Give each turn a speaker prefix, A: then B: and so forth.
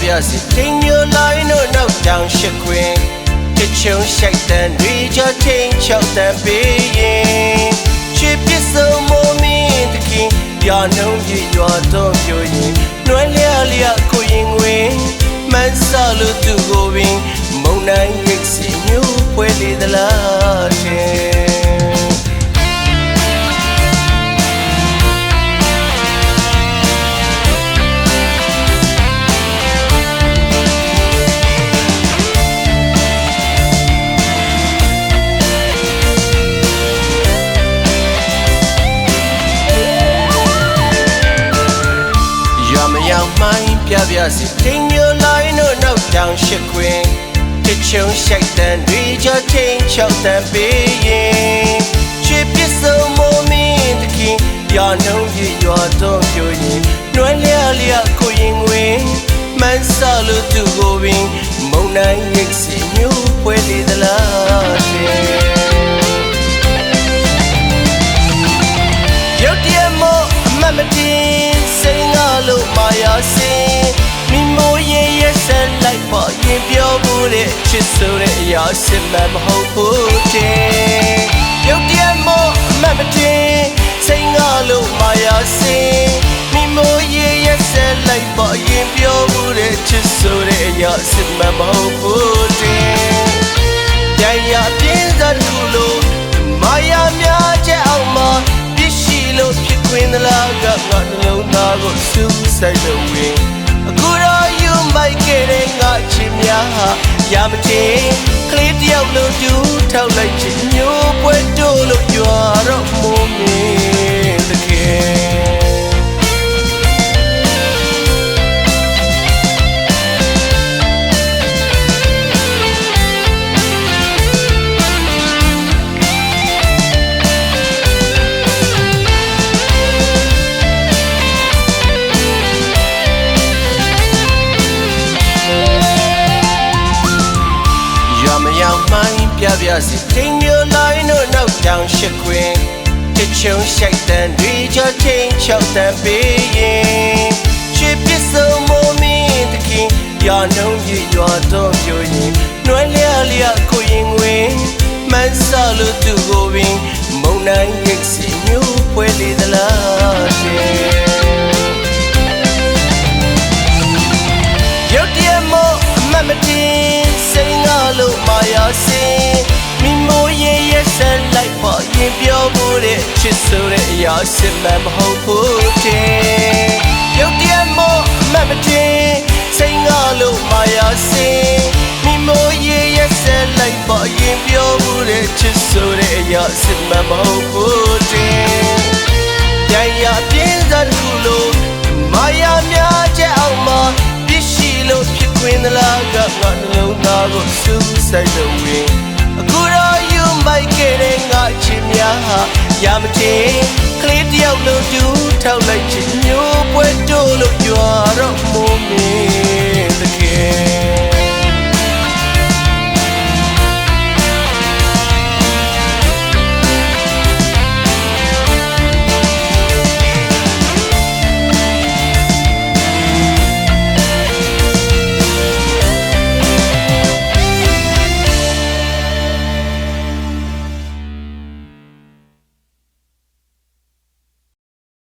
A: ပြစီတင်ညိုလိုက်တို့နောက်တောင်ရှိခွင်တချုံရှိုက်တန်တွေချချင်းချောက်တန်ပေးရင်ချစ်ပစ်ဆုံးမမင်းတခင်ပြနှုံးကြည့်ကြွားတော့ပြိုရင်နွယ်လျာလျာကိုရင်ဝင်မန်းဆလို့သူကိုပင်မုံနိုင်ရိတ်စီမျိုးဖွဲလေသလားတဲ့ ရမရောက်မှိုင်းပြပြစီတင်ညိုလိုက်တို့နောက်တောင်ရှိခွင်တချုံရှိုက်တန်တွေချချင်းချောက်တန်ပေးရင်ချစ်ပစ်ဆုံးမမင်းတခင်ပြနှုံးကြည့်ရွာတော့ပြိုရင်နွယ်လျာလျာကိုရင်ဝင်မန်းဆလို့သူကိုပင်မုံနိုင်ရိတ်စီမျိုးဖွဲလေသလား အရာစစ်မှန်မဟုတ်ဘူးတဲ့ရုတ်တရက်မို့အမတ်မတင်စိတ်ငါလို့မာယာစင်မိမိုးရဲ့ရဲ့ဆက်လိုက်ပါရင်ပြောဖို့တဲ့ချစ်ဆိုတဲ့အရာစစ်မှန်မဟုတ်ဘူးတဲ့ကြံရပြင်းစားတစ်ခုလို့မာယာများချက်အောင်မှာပြစ်ရှိလို့ဖြစ်ခွင့်သလားကငါနှလုံးသားကိုစူးစိုက်လို့ဝင်အခုတော့ယူမိုက်ခဲ့တဲ့ငါချစ်များဟာရမတင်က လေးတ မရောက်မှိုင်းပြပြစီတင်ညိုလိုက်တို့နောက်တောင်ရှိခွင်တချုံရှိုက်တန်တွေချချင်းချောက်တန်ပေးရင်ချစ်ပစ်ဆုံးမမင်းတခင်ပြနှုံးကြည့်ကြွားတော့ပြိုရင်နွယ်လျာလျာကိုရင်ဝင်မန်းဆလို့သူကိုပင်မုံနိုင်ရိတ်စီမျိုးဖွဲလေသလားတဲ့ရုတ် စင်မိမိုးရဲ့ရဲ့ဆက်လိုက်ပါရင်ပြောဖို့တဲ့ချစ်ဆိုတဲ့အရာစစ်မှန်မဟုတ်ဘူးတဲ့ရုတ်တရက်မို့အမတ်မတင်စိတ်ငါလို့မာယာစင်မိမိုးရဲ့ရဲ့ဆက်လိုက်ပါရင်ပြောဖို့တဲ့ချစ်ဆိုတဲ့အရာစစ်မှန်မဟုတ်ဘူးတဲ့ ကိုစူးစိုက်လို့ဝင်အခုတော့ you might get ငါချင်များဟာရမတင်ကလေးတယောက်လိုတူထောက်လိုက်ချင်မျိုးပွဲတိုးလို့ရွာတော့မိုးမင်း